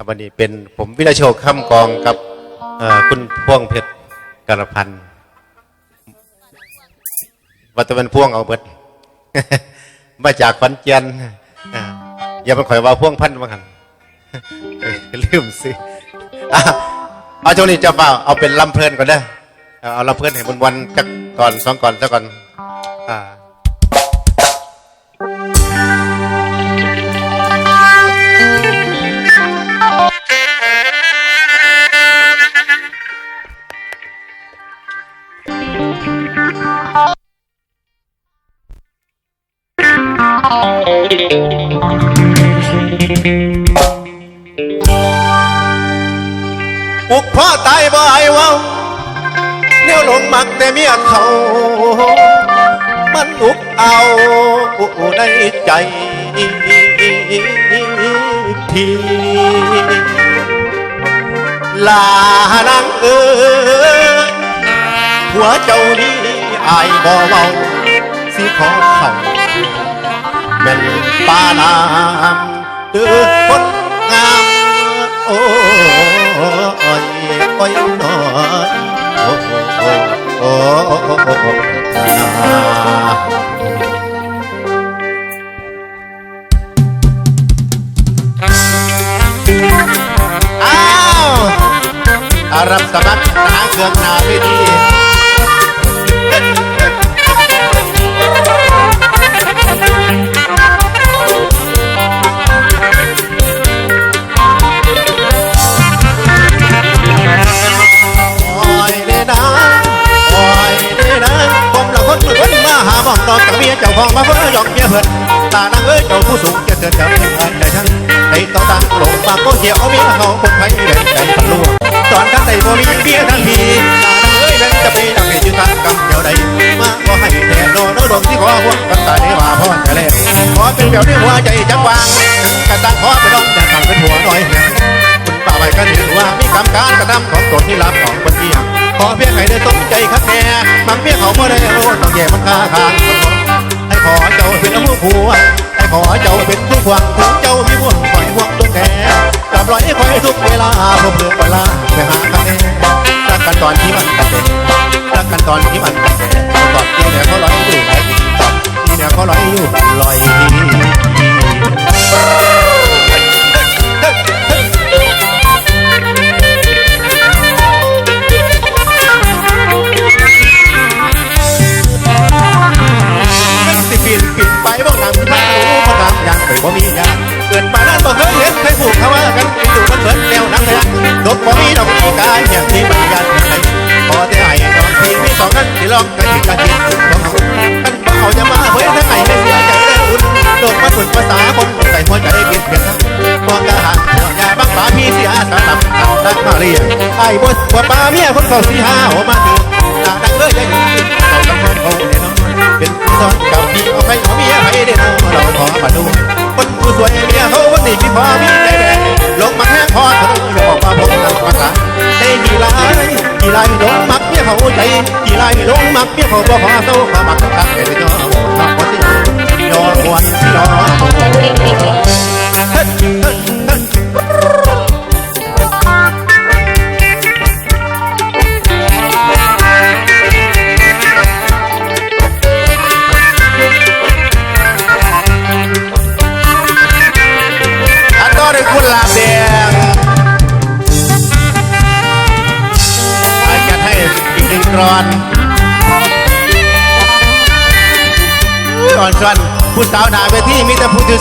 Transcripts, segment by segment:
ครับวันนี้เป็นผมวิรโชคคำกองกับคุณพ่วงเพชรกระพันธ์วัตวันพ่วงเอาเบิด มาจากขอนแก่นอ่าอย่ามาข่อยว่าพ่วงพันธ์มาหันลืมสิเอาช่วงนี้จะเปล่าเอาเป็นลำเพลินก่อนเด้อเอาลำเพลินให้บนวันจักก่อนสองก่อนซะก่อน อ่า อุกพ่อตายบ่ไอ้เว้าแนวหลงมักแต่เมียเขา มันอุกเอาในใจพี่ลานางเอ้ยหัวเจ้านี้อายบ่เว้าสิขอเขา แม่นป้านามเด้อคนงามโอ้ยโอ้ยน้อยโอ้โอ้โอ้โอ้โอ้โอ้นาอ้าวอารับสมัครหาเครื่องหนาไม่ เมียเจ้าของมาเพื่อหยอกเมียเพิ่นตานางเอ้ยเจ้าผู้สูงจะเกิดจากเมียอันใดทั้งในต่อต่างหลงปากก็เหี่ยวเมียเขาคนไทยเล่นใจพันลูกสอนกันในบ่มีเมียทั้งทีตานางเอ้ยนั้นจะไปดังให้ยืนทางกำเดียวใดมาก็ให้แน่โลโนดงที่ขอห่วงกันตาได้ว่าพ่อแต่แรกขอเป็นเปี่ยวด้หัวใจจักวางกระตังขอไปน้องจะตั้งเป็นหัวหน่อยนะคุณป่าไว้ก็ถือว่ามีกรรมการกระทำของตนที่รับของคนเดียวขอเพียงให้ได้สมใจคักแน่มังเมียเขาเมื่อได้รู้ต้องแย่มันคาคาง ขอเจ้าเป็นผู้ผัวแต่ขอเจ้าเป็นผู้ควงถึงเจ้ามีห่วงปล่อยห่วงตัวแก่จับปล่อยคอยทุกเวลาผมเลือกเวลาไปหาคะแนนรักกันตอนที่มันกันเด็รักกันตอนที่มันกันเด็ตอนที่เนี่ยเขาลอยอยู่หลายุตอนที่เนี่ยเขาลอยอยู่ลอย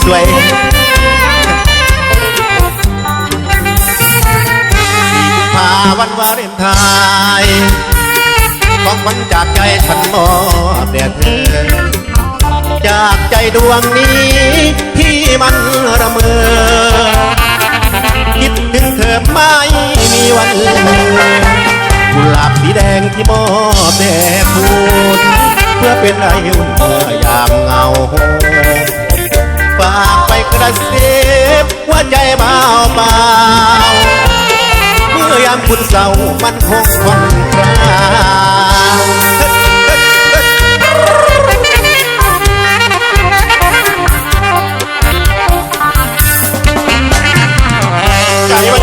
สวยสี่กุมภาวันวาเลนไทน์ของวัญจากใจฉันมอบแด่เธอ จากใจดวงนี้ที่มันระเมอ คิดถึงเธอไม่มีวันลืมกุหลาบสีแดงที่มอบแด่คุณเพื่อเป็นไออุ่นเมื่อยามเหงาากไปกระซิบว่าใจเบาเบาเมื่อยามคุณเศร้ามันคงคนคราวใจมัน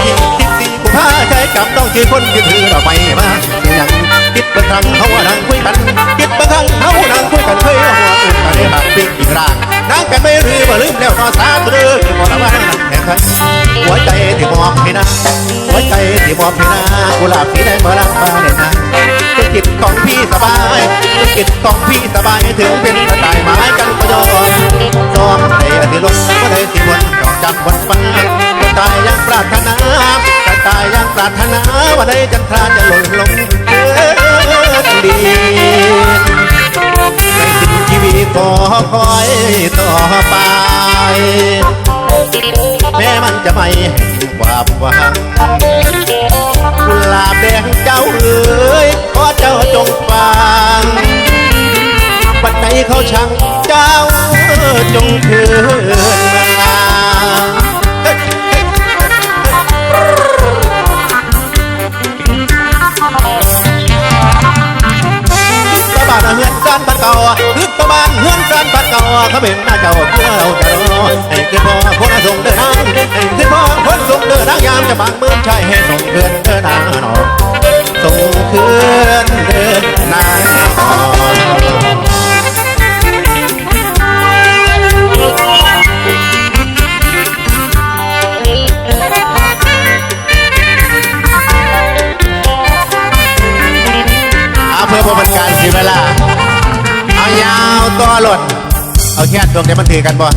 คือคนที่ถือดอกไม้มาเสียงคิดบางครั้งเขาว่านั่งคุยกันคิดบางครั้งเขานั่งคุยกันเคยหัวอุ่นกันได้หักปีกอีกร่าง นั่งกันไม่รือบ่ลืมแล้วก็สาตรือที่บอกว่านั่งแข่งขันหัวใจที่มอบให้นะหัวใจที่มอบให้นะกุหลาบสีแดงเมื่อรักมาเลยนะธุรกิจของพี่สบายธุรกิจของพี่สบายถึงเป็นกระต่ายไม้กันก็ยอมยอมในอดีตลงก็ได้ที่วนจอกจากวันฟ้ากระต่ายยังปรารถนากระต่ายยังปรารถนาว่าได้จันทราจะหล่นลงเดินดีในสิ่งชีวิต ขอคอยต่อไป แม้มันจะไม่แห่งความหวังกุลาบแดงเจ้าเอ๋ยขอเจ้าจงฟังปัจจัยเขาช่างเจ้าจงคืนมาานเฮือนซานบ้านเก่าลึกตะบานเฮือนซานบ้านเก่าเขาเป็นหน้าเจ้าเพื่อเราจะรอไอ้ขึ้นพ่อคนส่งเดินทางไอ้ขึ้นพ่อคนส่งเดินทางยามจะบางเมืองชายให้ส่งเพื่อนเดินทางหนอส่งเคืนเดินนางหนอ เอาแค่ดวงเดี๋ยวมันถือกันบ่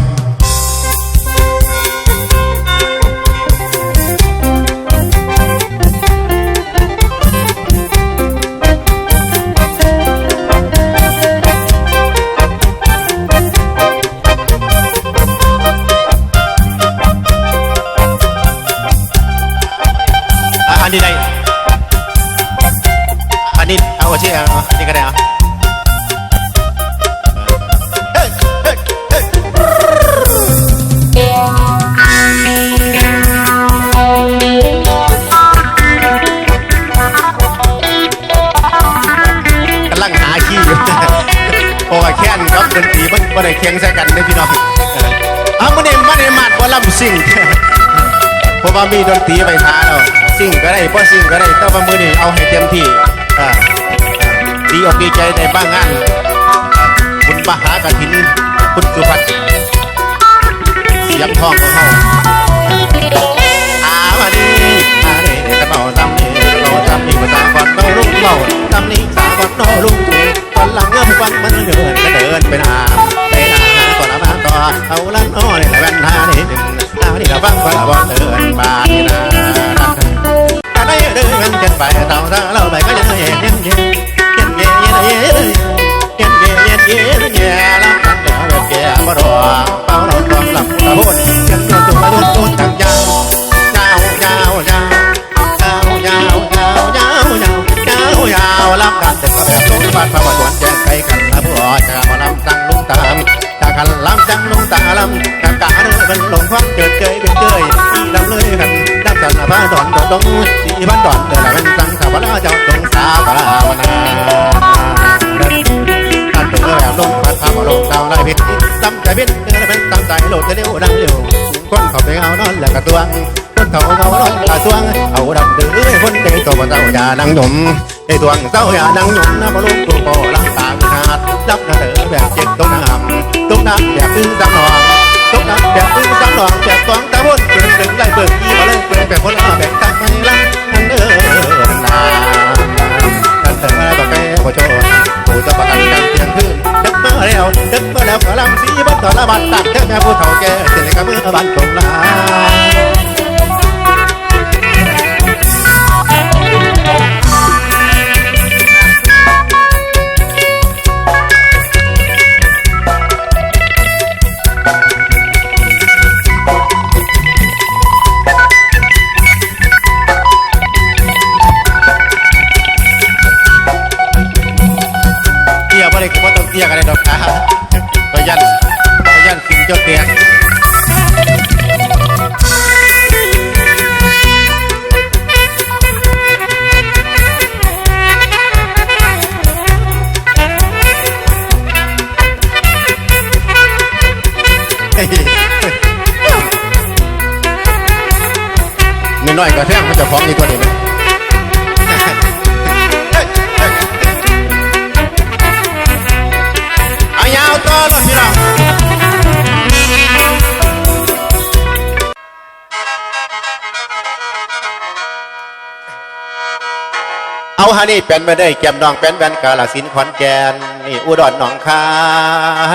ลังหาขี้อยู่เพราะว่าแค่นครับดนตรีมันบ่ได้เคียงใส่กันเด้อพี่น้องเอามาเนี่ยมาเนี่ยมาดว่าลำซิ่งเพราะว่ามีดนตรีไปท้าเราซิ่งก็ได้พอซิ่งก็ได้แต่ว่ามือนี่เอาให้เต็มที่ดีอกดีใจในบ้างงานคุณมหากฐินคุณสุภัทรเสียงทองของเขาอาวันนี้อาเดเดตะเบาตำนี้ตะเบาตำนี้ภาษาก่อนโนลุ เบาตำนี้สาก่อนโนลุงวันหลังเงือกวันมันเดินก็เดินไปหาไปหาก่อนละมาต่อเอาลันอ้อนี่แหละแว่นทานี่หนึ่งเอานี่ละฟังว่าบ่เดินบานนี่นะอะไรเดินกันกันไปเต่าตาเราไปก็จะเย็นเย็นเย็นเย็นเย็นเย็นเย็นเย็นเย็นเย็นเย็นเย็นรับกันแล้วแบบแก่บ่รอเป่าเราความหลับตะโพนเย็นตัวตัวตัวตัวต่างยาวยา ดับสันละดอนดอนดงสีบ้านดอนเดือดเป็นสังสาวลาเจ้าตรงสาบลามนาท่านเป็นแบบลงพัดพามาลงดาวไล่พิษตั้มใจพิษเนื้อเป็นตั้มใจโหลดเร็วดังเร็วคนเขาไปเอานอนแล้วก็ตวงคนเขาเอานอนกระตวงเอาดังดื้อคนเดตัวเจ้าอย่านังหนุ่มไอ้ตวงเจ้าอย่านังหนุ่มนะมาลุงตัวโบลังตาขาดรับนาเด้อแบบเจ็บตรงน้ำตรงน้ำแบบตื้นจำนอง กน้ำแบบอึ้งสังหนองแบบกองตะวนเป็นดึงไล่เบิกยี่มาเลยเป็นแบบคนละแบบตั้งไม่ละนั่นเออนานั่นเด้อต่อแกบ่โจผู้จะประกันกันเตียงขึ้นดึกเมื่อแล้วดึกเมื่อแล้วกะลำสีบัตรละบัตรตักแค่แม่ผู้เฒ่าแก่เจริญกับมือบัตรตรงลา น้อยก็แท่งมันจะฟ้องอีกตัวเดียไอายาวต้อนี่น้อเอาฮานี่เป็นมาได้แกมนองเป็นแบนกาลสินขอนแก่นนี่อุดรหนองคา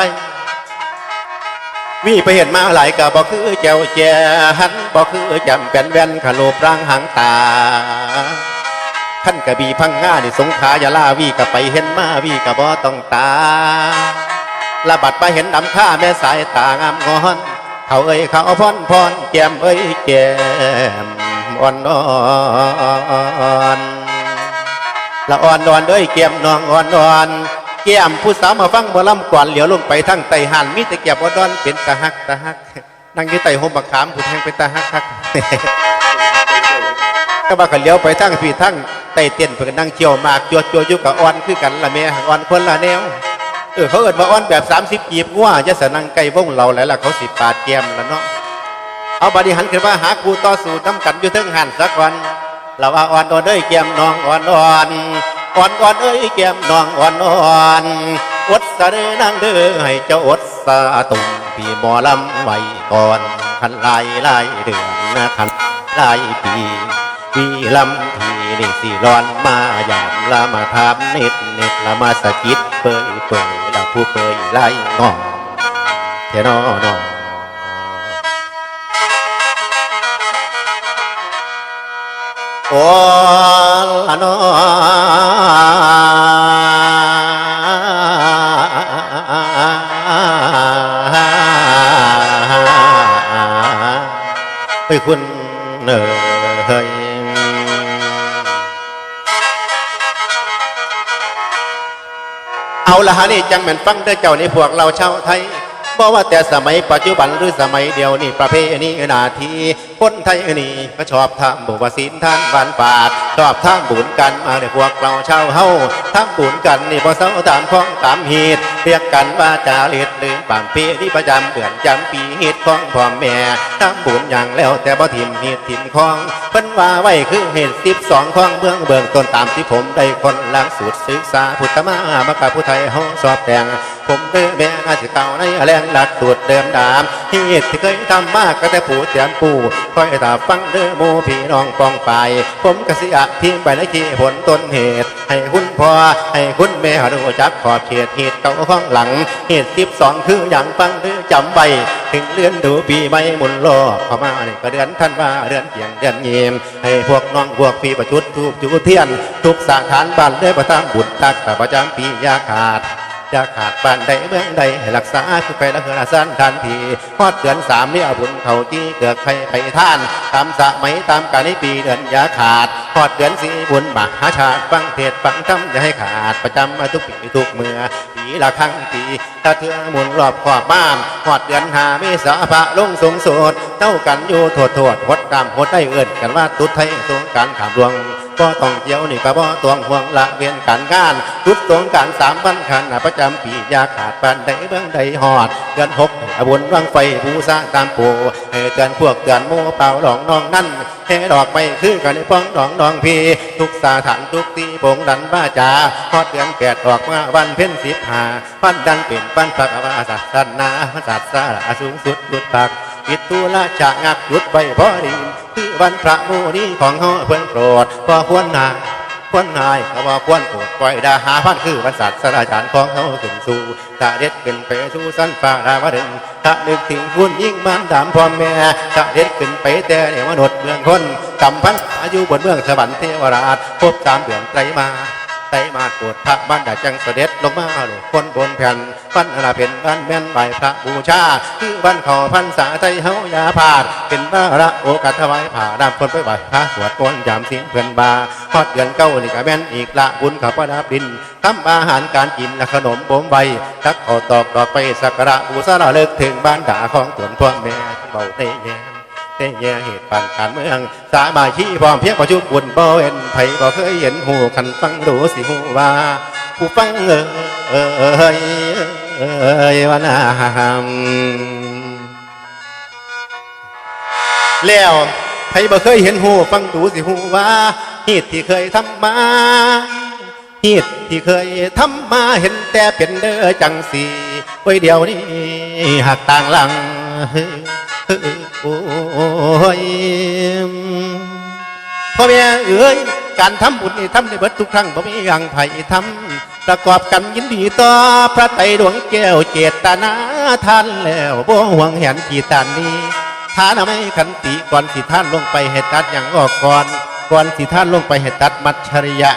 ย มีไปเห็นมาหลายกะบอกคือเจ้าแจหันบอกคือจำเป็นแวนขลูปร่างหางตาท่านกะบีพังงานี่สงขายาลาวีกะไปเห็นมาวีกะบ่ต้องตาละบัดไปเห็นดำค่าแม่สายตางามงอนเขาเอ้ยเขาพอนพอนแก้มเอ้ยแก้มอ่อนอ่อนละอ่อนอ่อนเอ้ยแก้มน้องอ่อนอ่อน แก้มผู้สาวมาฟังบ่ลำก่อนเหลียวลงไปทั้งไตหันมีแต่แก้มอ่อนอ่อนเป็นตาฮักตาฮักนั่งอยู่ไตหมบักขามผู้แทงเป็นตาฮักฮักก็ว่ากันเลี้ยวไปทั้งพี่ทั้งไตเต้นเพื่อนั่งเที่ยวมากจัวจัวอยู่กับอ่อนคือกันละแม่อ่อนคนละแนวเออเขาเอิดมาอ้อนแบบ30กีบง่วจะสนังไก่วงเราแล้วล่ะเขาสิปาดแก้มแล้วเนาะเอาบริหันขึ้นมาหากูต่อสู้น้ำกันอยู่ทั้งหันสักวันเราว่าอ่อนอ่อนเอ้ยแก้มน้องอ่อนอ่อน อ่อนอ่อนเอ้ยแก้มน้องอ่อนอ่อนอดสะเดนางเด้อให้เจ้าอดสาตุงพี่หมอลำไว้ก่อนคันลายลายเดือนนะคันลายปีปีลำทีนี่สิร้อนมาหยามละมาทำเน็ดเน็ดละมาสะกิดเปยเปยละผู้เปยไล่งอเทนอนอ โอ้ละนอไปคุณเนอเฮยเอาละฮะนี่จังแม่นฟังเด้เจ้านี่พวกเราชาวไทยบอกว่าแต่สมัยปัจจุบันหรือสมัยเดียวนี่ประเพณีนาที คนไทยนี่ก็ชอบทำบุญศีลทานบานฝาดชอบทำบุญกันมาในพวกเราชาวเฮาทำบุญกันนี่พอเศร้าตามข้องตามเหตุเรียกกันว่าจาเลีดลืมบางปีที่ประจำเดือนจำปีเหตุของพ่อแม่ทำบุญอย่างแล้วแต่บ่ทิมเหตุทิมของเพิ่นว่าไว้คือเหตุสิบสองของเมืองเบืองต้นตามที่ผมได้คนหลังสูตรศึกษาพุทธมามากาผู้ไทยเฮาสอบแต่งผมเด้อแม่อาสิเก่าในแรงหลักสูตรเดิมดามเหตุที่เคยทำมากก็แต่ผู้เตียมปู่คอยตาฟังเด้อโมพี่น้องปองไป ผมกสิอะทิ้งไปในขี้ผลต้นเหตุ ให้คุณพ่อให้คุณแม่รู้จักขอบเขตเหตุเก่าข้องหลัง เหตุสิบสองคืออย่างฟังเด้อจำไว้ถึงเลื่อนดูปีไม่หมุนโลกเข้ามานี่ก็เดือนท่านว่าเดือนเพียงเดือนเยี่ยมให้พวกน้องพวกพี่ประจุดทูบจุเทียน ทุกสาขานบ้านเด้ประทำบุญตักแต่ประจำปียาขาด จะขาดบ้านใดเมืองใดให้รักษาคือไปละเฮือละสั้นทันทีฮอดเดือนสามเนี่ยบุญเขาจี้เกือกใครไปท่านตามสะไหมตามกาลในปีเดือนอยาขาดฮอดเดือนสี่บุญมหาชาติฟังเทศฟังธรรมอย่าให้ขาดประจำมาทุกปีทุกเมื่อปีละครั้งปีถ้าเธอหมุนรอบขอบบ้านฮอดเดือนหาเมษาพระลงสงโสดเท่ากันอยู่โทษโทษหดตามหดได้เอิ้นกันว่าตุดไทยสงการขามดวง ก็ต้องเกี่ยวนี่ก็บ่ตวงห่วงละเวียนการงานทุกตรงการสามวันขันประจำปีอยาขาดปานใดเบื้องใดหอดเดือนหกให้บุญวังไฟบูชาตามปูให้เตือนพวกเตือนโม่เป่าหลองน้องนั่นให้ดอกไม่คือกันในป้องดองดองพีทุกสาถานทุกตีโปงดันบ้าจ่าฮอดเดือนแปดออกมาวันเพ็ญสิบห้าปันดันเป็นปันปักอวาสัสนาสัสสาระสูงสุดดุดปัก ปิดตุละจะงักหยุดไว้พอดีคือวันพระโมนีของเฮาเพิ่นโปรดก็ควรนายควรนายก็ว่าควรโปรดปล่อยดาหาพันคือวันศาสราจารย์ของเฮาขึ้นสู่ถ้าเด็ดขึ้นไปสู่สันฟ้าดาวดึงถ้านึกถึงคุณยิ่งมันดามพ่อแม่ถ้าเด็ดขึ้นไปแต่เนี่ยมนุษย์เมืองคนจำพันอายุบนเมืองสวรรค์เทวราชพบตามเดือนไตรมา ไตมาโปรดพระบ้านดาจังเสด็จลงมาหลคนบนแผ่นพันนาเป็นบ้านแม่นใบพระบูชาคือบ้านเขาพันษาไทยเฮายาพาด เป็นบ้าระโอกาสถวายผ่าดำคนไปไหวพระสวดกนยามสิ้นเพื่อนบาทอดเดือนเก้านี่ก็แม่นอีกละบุญขับประดับดินทำอาหารการกินและขนมบ่มใบทักเอาตอกดอกไปสักการะบูชาระลึกถึงบ้านดาของตวนพ่อแม่ที่เบาได้แย่ แต่แย่เหตุปันการเมือง สามาชีพร้อมเพียงประชุมบุญบ่เห็นไผบ่เคยเห็นหูคันฟังดูสิหูว่า ผู้ฟังเออเออเอยเอยว่านาแล้วไผบ่เคยเห็นหูฟังดูสิหูว่าเหตุที่เคยทำมาเหตุที่เคยทำมาเห็นแต่เป็นเด้อจังสีไว้เดียวนี้หักต่างหลัง โอ้ยพ่อแม่เอ้ยการทำบุญนี่ทำในเบิดทุกครั้งบ่มีอย่างไผ่ทำประกอบกันยินดีต่อพระไตรดวงแก้วเจตนาท่านแล้วบ่ห่วงแหนขีตานนี้ทานไม่ขันติก่อนสิท่านลงไปให้ตัดอย่างออกก่อนก่อนสิท่านลงไปให้ตัดมัจฉริยะ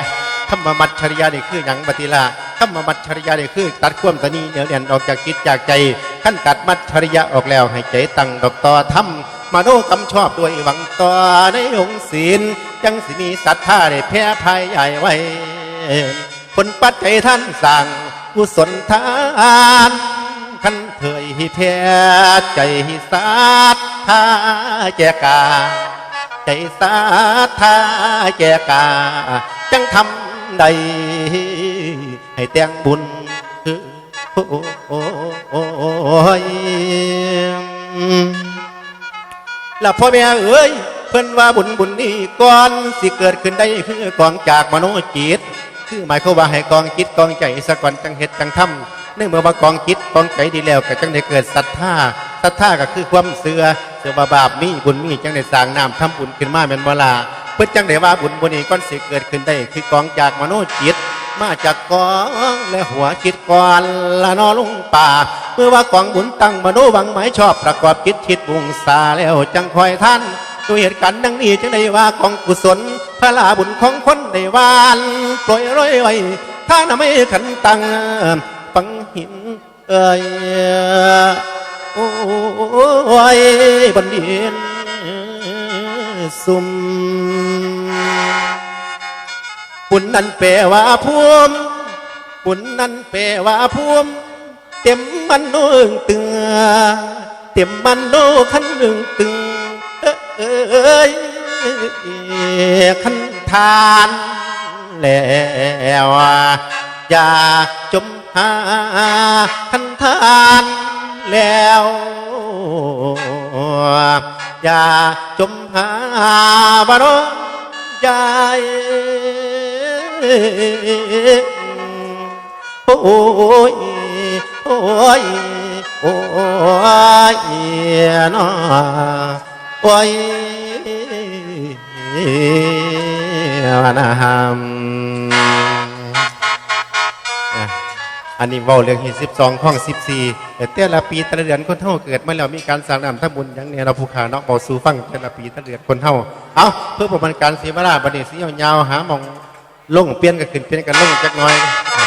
ธรรมมัจฉริยะนี่คืออย่างปฏิลาธรรมมัจฉริยะนี่คือ ตัดความตนีเหนียวเนียนออกจากจิตจากใจ ขั้นตัดมัจฉริยะออกแล้วให้ใจตั้งดอกต่อทำมาโนกำชอบด้วยหวังต่อในองค์ศีลจังสิมีศรัทธาได้แพ้ภัยใหญ่ไว้ผลปัจจัยท่านสั่งกุศลทานขันเถยให้แพ้ใจให้ศรัทธาแจกา ใจศรัทธาแจกา จังทำใดให้แต่งบุญโอ้ ยแล้วพ่อแม่เอ้ยเพิ่นว่าบุญบุญนี้ก่อนสิเกิดขึ้นได้คือกองจากมโนจิต คือหมายความว่าให้กองจิตกองใจสะก่อนจังเฮ็ดจังทำในเมื่อว่ากองจิตกองใจดีแล้วก็จังได้เกิดศรัทธาศรัทธาก็คือความเสื่อเสื่อว่าบาปมีบุญมีจังได้สร้างน้ำทำบุญขึ้นมาแม่นบ่ล่ะเพิ่นจังได้ว่าบุญบุญนี้ก่อนสิเกิดขึ้นได้คือกองจากมโนจิต มาจากกองและหัวคิดก่อนละนอลุงป่า เมื่อว่ากองบุญตั้งมโนวังหมายชอบประกอบคิดคิดบุงสาแล้วจังคอยท่านตัวเหตุการณ์ดังนี้จึงได้ว่ากองกุศลพระลาบุญของคนได้วานปล่อยร้อยไว้ถ้าน่ะไม่ขันตังปังหินเอ่ยโอ้ยบันดินซุ่ม บุญนั้นแปลว่าภูมิบุญนั้นแปลว่าภูมิเต็มมันโน่งตึงเต็มมันโน่ขันหนึ่งตึงเอ้ยขันทานแล้วอย่าจมหาขันทานแล้วอย่าจมหาบารมใจ โอ้ยโอ้ยโอ้ยนอโอ้ยวันหามอันนี้เว้าเรื่องเหตุสิบสองข้องสิบสี่แต่แต่ละปีแต่ละเดือนคนเท่าเกิดมาแล้วมีการสร้างน้ำทำบุญอย่างเนี้ยเราผู้ขาเนาะเบาสูฟังแต่ละปีแต่ละเดือนคนเท่า เอาเพื่อประมาณการเสียเวลาบัดนี้สียาวๆหาหมอง ลงเปลี่ยนกับขึ้นเปลี่ยนกันลงจักหน้อยอ่า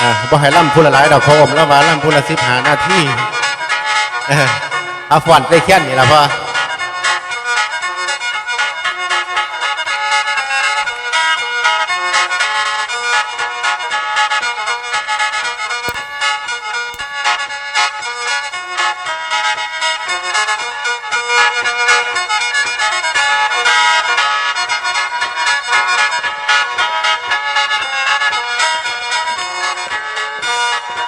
อ่าบ่ให้ล่ำพูละหลายดอกเขาอมแล้วว่าล่ำพูละสิบหาหน้าที่เออเอาฟอนได้แค่นี้ละพ่อ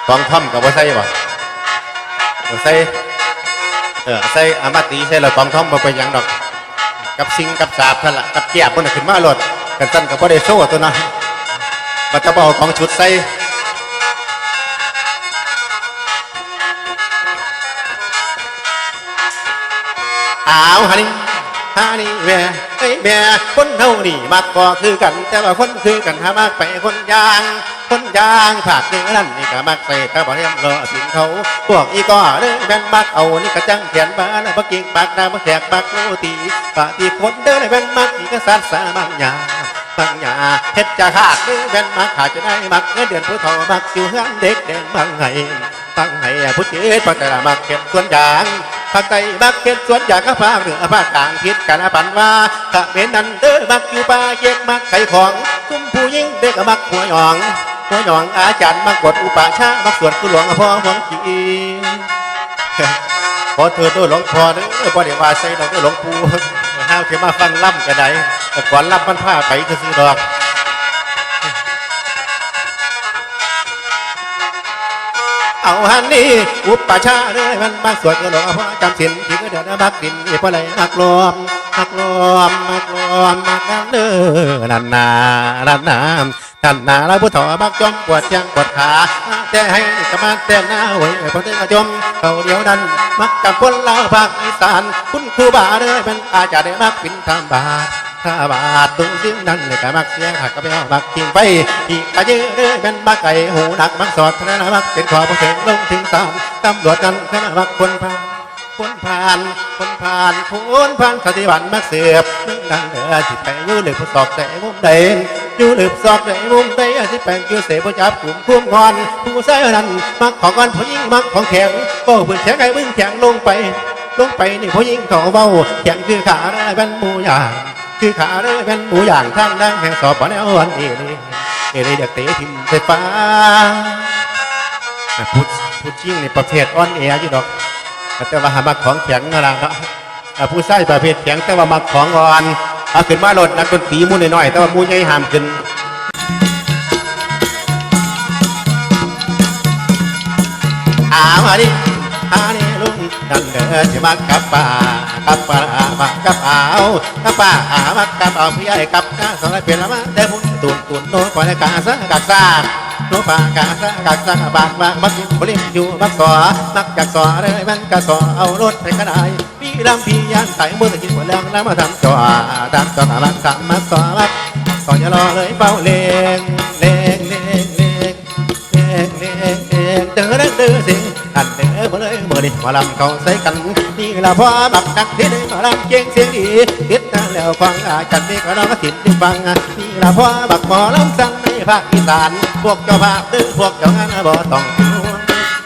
กองท่อมกับว่าใส่บ่ใส่เออใส่อามาตีใส่แล้วกองท่อมบ่ไปยังดอก กับซิงกับสาบท่านละกับเกียบเพิ่นขึ้นมาโลดกันซั่นก็บ่ได้โซ่ตัวนะบัดจะบ่เอาของชุดใส่อ้าวฮันนี่ฮานี่แม่ไอ้ยแม่คนเฮานี่มักก็คือกัน แต่ว่าคนคือกันหามากไปคนยาง ยางผากเนื้อนั่นนี่ก็มักใส่กระบอกเรียมรอสินเขาพวกอีก็เด้อแม่นมักเอานี่ก็จังเขียนบ้านบักกิ่งปากนาบักแขกบักโลตีปาตีคนเด้อแม่นมักนี่ก็สัตว์สามังยาบังยาเฮ็ดจะขาดเด้อแม่นมักขาดจะได้มักเงินเดือนผู้เฒ่ามักอยู่เฮือนเด็กแดงบังไห้บังไห้ผู้เจ็ดปัตตามักเก็บส่วนยางภาคใต้มักเก็บส่วนยางก็ภาคเหนือภาคกลางพิษกันปันว่าถ้าเป็นนั้นเด้อมักอยู่ป่าเก็บมักไข่ของ คุ้มผู้หญิงเด็กมักหัวหยอง หัวหยองอาจารย์มากดอุปาชามาสวดกุหลวงพ่อหวงจีขอเธอตัวหลวงพ่อเด้อบ่ได้ว่าใส่ดอกเด้อหลวงปู่ห้าวเทมาฟังล่ำก็ไดแต่ก่อนล่ำมันผ้าไปก็ซื้อดอกเอาฮันนี่อุปชาเด้อมันมาสวดกุหลวงพ่อจำศีลที่ก็เดือดมักดินนี่เพอไรมักลมมักลมมักลมมักนั่นเด้อนันนานันนาม นันนาแล้วผู้ถอมักจมปวดยังปวดขาแต่ให้กมาแต่หน้าไว้พอเต้จมเขาเดียวนั้นมักกับคนลาภาคอีสานคุณครูบาเด้เป็นอาจารย์ได้มักปินทามบาทถ้าบาดดูเสียงนั้นเลยก็มักเสียงหักก็ไปเอามักทิ้งไปอีกกะยื้อเรื่อยเป็นบักไก่หูดักมักสอดธนามักเป็นขอผู้เสงลงถึงสามตำรวจนั้นธนามักคนพา คนผ่านคนผ่านคนผ่านสติบันมาเสือบนึกดังเดือสิไปอยู่หรือผู้สอบแต่มุมใดอยู่หรือสอบแต่มุมใดสิแปลงคิวเสผู้จับกลุ่มคุ้มงอนผู้ใส่นั้นมักของกันผู้ยิงมักของแข็งก็พื้นแข็งไอ้พื้นแข็งลงไป ลงไปนี่ผู้ยิงเขาเบาแข็งคือขาได้เป็นหมูอย่างคือขาได้เป็นหมูอย่างทางดังแห่งสอบปะแนวอันนี้นี่เอเลยเด็กเตะทิมไฟฟ้าอะพูดพูดยิ่งในประเภทอ่อนแออยู่ดอก แต่ว่าหามักของแข็งนะเนาะอ่าผู้ใส่ประเภทแข็งแต่ว่ามักของอ่อนเอาขึ้นมาโหลดนักดนตรีมูน้อยๆแต่ว่ามูใหญ่ห้ามขึ้นอามาดิอานี่ลุงดันเดินจะมากับป่ากับป่ามากับเอากับป่าอามากับเอาพี่ใหญ่กับกาสอนเป็นละมาแต่บุญตุนตุนโน้ปล่อยกาซะกักซา นปากาสะกักสะบากบากบักกินบริอยู่บักสอมักจากสอเลยมันกะสอเอารถไปก็ได้พี่ลำพี่ยันไต่มือตะกินหัวแรงแล้วมาทำจอทำจอตาทำมักสอมักสออย่ารอเลยเฝ้าเลงเลงเลงเลงเลงเลงเลงเด้อเด้อเด้อสิอันเด้อบ่เลยเมื่อนี้มาลำเขาใส่กันนี่ละพ่อบักดักที่ได้มาลำเก่งเสียงดีติดตาแล้วฟังอาจันนี่ก็ร้องติดฟังนี่ละพ่อบักหมอลำสั่ง ภาคอีสาน พวกเจ้าภาพหรือพวกเจ้างานบ่ต้องเป็นห่วง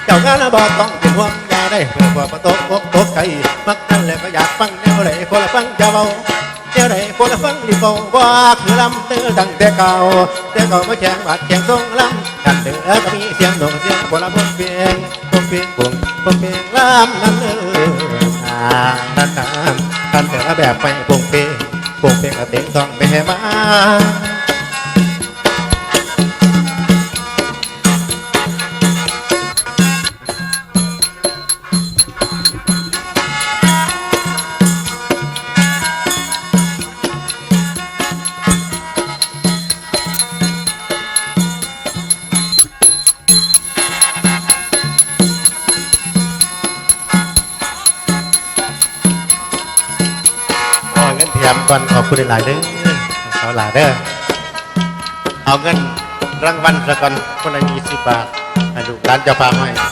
เจ้างานบ่ต้องเป็นห่วงอย่าได้เพื่อว่าประตกอกตกไก่มักนั่นแหละก็อยากฟังแนวไหนคนละฟังจะเบาแนวไหนคนละฟังดีเบาว่าคือลำเตือตั้งแต่เก่าแต่เก่ามาแข่งบาดแข่งทรงลำกันเดือก็มีเสียงโด่งเสียงคนละพงเพียงพงเพียงพงพงเพียงลำนั่นเออนั่นนั่นกันเดือแบบไปพงเพียงพงเพียงกระเต็งทองไปแห่มา ยมก่อนขอบคุณหลายๆเด้อเอาหลายเด้อเอาเงินรางวัลซะก่อนคนละยี่สิบบาทให้ลูกร้านเจะพาให้อะ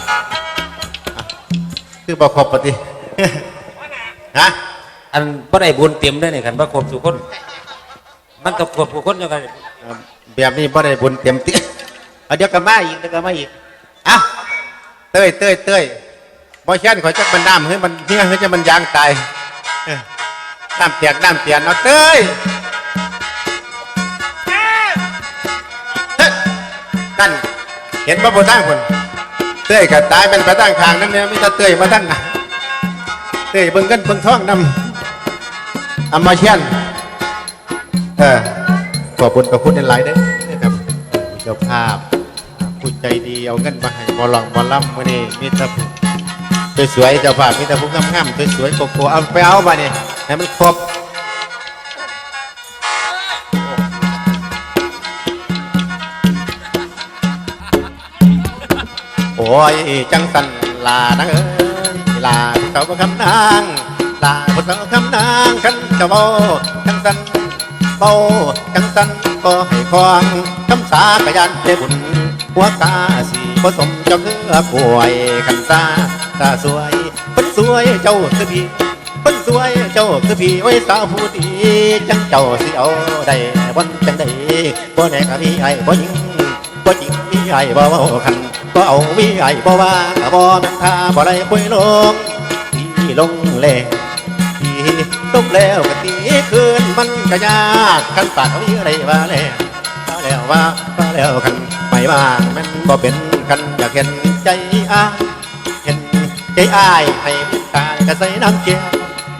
คือบอกขอบปฏิฮะอันบ่ได้บุญเต็มได้เนี่ยกันบ่ครบทุกคน มันกับครบทุกคนเดียวกันแบบนี้บ่ได้บุญเต็มที่เอาเดี๋ยวก็มาอีกเดี๋ยวก็มาอีกอะเต้ยเต้ยเต้ยบ่เช่นขอจักมันน้ำให้มันเฮี้ยให้จะมันยางตายเออ น้ำเตียกน้ำเตียนเอาเต้ยเฮ้ยนั่นเห็นบ่บ่ตั้งคนเต้ยก็ตายเป็นไปตั้งทางนั่นเนี่ยมีแต่เต้ยมาตั้งนะเต้ยเบิ่งกันเบิ่งท้องนำอามาเช่นเออขอบคุณขอบคุณในไลน์เด้อนะครับเจ้าภาพผู้ใจดีเอาเงินมาให้บอลองบอลล่ำมื่อนี้มีแต่ผู้สวยๆเจ้าภาพมีแต่ผู้งามๆสวยๆโกโก้เอาไปเอามาเนี่ย ให้มันครบโอ้ยจังสันลานังเอ้ยลาเขาบ่คำนางลาผู้เขาคำนางขันจะโบจังสันเบาจังสันก็ให้ควางคำสากยันเจบุญหัวกาสีผสมจ้าเนื้อป่วยขันซาตาสวยคนสวยเจ้าคือพี่ สวยเจ้าคือพี่ไว้สาวผู้ดีจังเจ้าสิเอาได้บนจังได้บ่แน่กับพี่ไอ้บ่ยิงบ่จริงพี่ไอ้บ่เว้าคันบ่เอาพี่ไอ้บ่ว่าก็บ่แม่นท่าบ่ได้คุยลงที่ลงแลทีตบแล้วก็ตีคืนมันก็ยากขันปากเขามีอะไรมาแล้วมาแล้วว่ามาแล้วคันไม่มามันบ่เป็นกันอยากเห็นใจอ้าเห็นใจอ้ายให้ตาก็ใส่น้ำเกลีย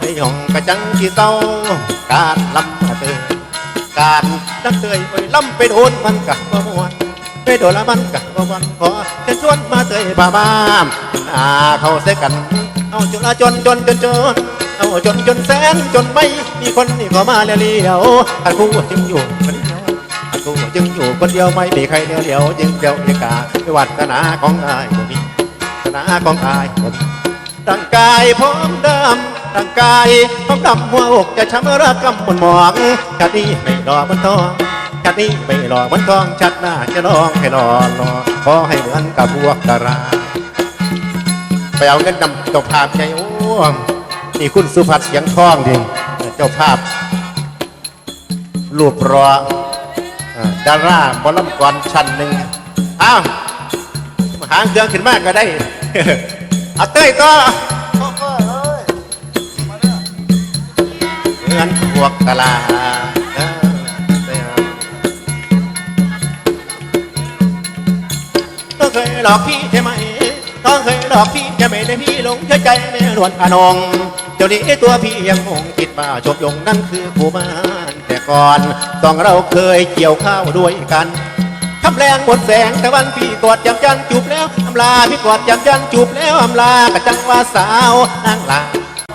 ในห้องกระจังที่เศร้าการลำเตือนการดังเตยโอ้ยล่ำไปโดนมันกะบ่มวนไปโดนละมันกะบ่วันขอจะชวนมาเตยบาบ้ามอาเขาใส่กัน เอาจนละจนจนจนจนเอาจนจนแสนจนไม่มีคนนี่เขามาเลี้ยวอันกูจึงอยู่คนเดียวอันกูจึงอยู่คนเดียวไม่มีใครเดียวเดียวจึงเดียวเอกาไม่วัฒนาของอายบ่มีศาสนาของอายบ่มีร่างกายพร้อมดำ ร่างกายพร้อมดำหัวอกจะช้ำรักกำมนหมองชาตินี้ไม่รอมันทองชาตินี้ไม่รอมันทองชัดหน้าจะร้องให้รอรอขอให้เหมือนกับพวกดาราไปเอาเงินนำเจ้าภาพไงโอ้นี่คุณสุภัทรเสียงทองดิเจ้าภาพรูปรออ่าดาราบอลลัมกรชั้นหนึ่งอ้าวหางเครื่องขึ้นมากก็ได้เอาเต้ยต่อ เหมือนพวกตลาดเออเต้ยเองเคยหลอกพี่ใช่ไหมต้องเคยหลอกพี่ใช่ไหมในพี่หลงเชื่อใจไม่รวนอนงเดี๋ยวนี้ตัวพี่ยังงงคิดว่าจบยงนั่นคือผู้มานแต่ก่อนต้องเราเคยเกี่ยวข้าวด้วยกันทำแรงหมดแสงแต่วันพี่กอดจำจันจูบแล้วอำลาพี่กอดจำจันจูบแล้วอำลากะจังว่าสาวนางลา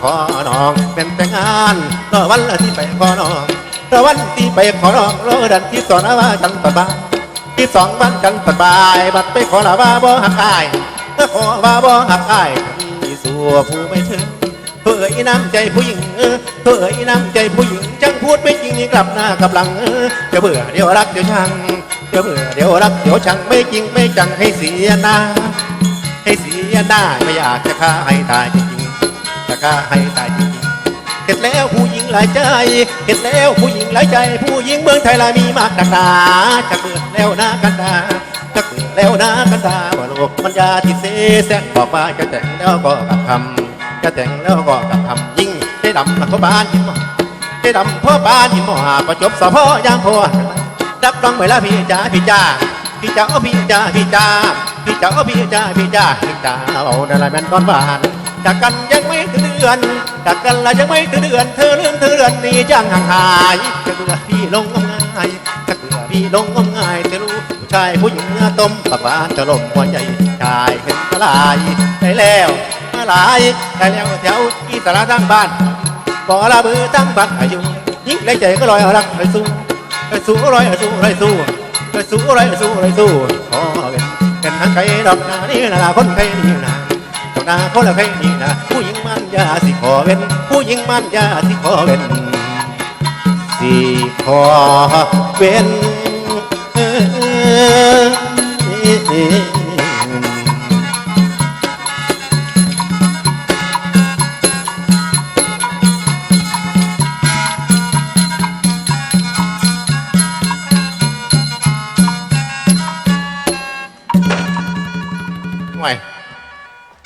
ขอน้องเป็นแต่งงานรอวันละที่ไปขอน้องรอวันที่ไปขอน้องรอดันที่สอนว่าจันตบายที่สองวันจันตบายบัดไปขอลาว่าบ่หักอายถ้าขอว่าบ่หักอายที่สัวผู้ไม่ถึงเพื่ออีน้ำใจผู้หญิงเออเพื่ออีน้ำใจผู้หญิงจังพูดไม่จริงนี่กลับหน้ากลับหลังเออจะเบื่อเดี๋ยวรักเดี๋ยวชังจะเบื่อเดี๋ยวรักเดี๋ยวชังไม่จริงไม่จังให้เสียหน้าให้เสียหน้าไม่อยากจะฆ่าให้ตายจริง ๆจะฆ่าให้ตายจริงเห็นแล้วผู้หญิงหลายใจเห็นแล้วผู้หญิงหลายใจ ผู้หญิงเมืองไทยละมีมากนักหนาจะเบื่อแล้วนะกันดาจะเบื่อแล้วนะกันดาว่าโลกมันยาที่เสแสร้งบอกว่าจะแต่งแล้วก็กับคำจะแต่งแล้วก็กับทำยิ่งได้ดำพ่อบ้านหินหมอได้ดำพ่อบ้านหินหมอประจบสะพ่อย่างพ่อรับรองไว้ละพี่จ๋าพี่จ๋าพี่จ๋าเอพี่จ๋าพี่จ๋าพี่จ๋าเอพี่จ๋าพี่จ๋าพี่จ๋าเอานั่นแม่นก้อนบานจากกันยังไม่ถึง อนจากกันละยังไม่ถึงเดือนเธอเลื่อนเธอเดือนนี่จังห่างหายจะเบื่อพี่ลงงมงายจะเบื่อพี่ลงงมงายจะรู้ผู้ชายผู้หญิงต้มปากหวานจะลมหัวใจชายเห็นละลายได้แล้วมาหลายแต่แล้วแถวอีสานตั้งบ้านบ่ละมือตั้งบัตรอายุยิ่งแรงใจก็ลอยเอารักไปสู้ไปสู้ลอยสู้ลอยสู้ไปสู้ลอยสู้ลอยสู้ขอเป็นเป็นทางไกลดอกนานี่นาคนไกลนี่นา ดอกนาคนละไกลนี่นะผู้หญิงมันยาสิขอเว้น ผู้หญิงมันยาสิขอเว้นสิขอเว้น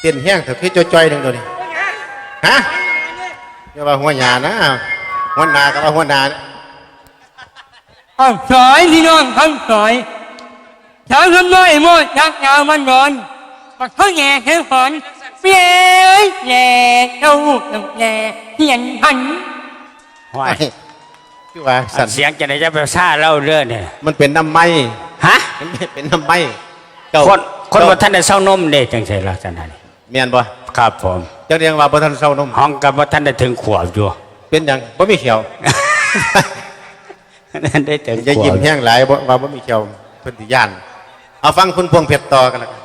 ต้นแห้งเถอะคือจอยๆหนึ่งตัวนี้ฮะอย่าว่าหัวหยานะหัวหนากับว่าหัวหนานะข้าวสอยพี่น้องข้าวสอยเช้าขึ้นน้อยโมดยักยาวมันร้อนปักข้าวแง่เขียวหอนเปียแย่เต้าน้ำแย่เหียนหันห้วยคือว่าสันเสียงจะไหนจะไปซ่าเล่าเรื่องเนี่ยมันเป็นน้ำไหมฮะมันเป็นน้ำไหมเจ้าคนคนเจ้าว่าท่านได้เศร้านมเด้จังใช่ลักษณะนี้ เมียนบ่ครับผมเจ้าเรียกว่าบ่ทันเศร้านมห้องกับว่าท่านได้ถึงขวบอยู่เป็นหยังบ่มีเขียวนั่นได้ถึงจะขวยิ้มบแห้งหลายบ่ว่าบ่มีเขียวเพิ่นสิย่าน เอาฟังคุณพวงเพชรต่อกันละกัน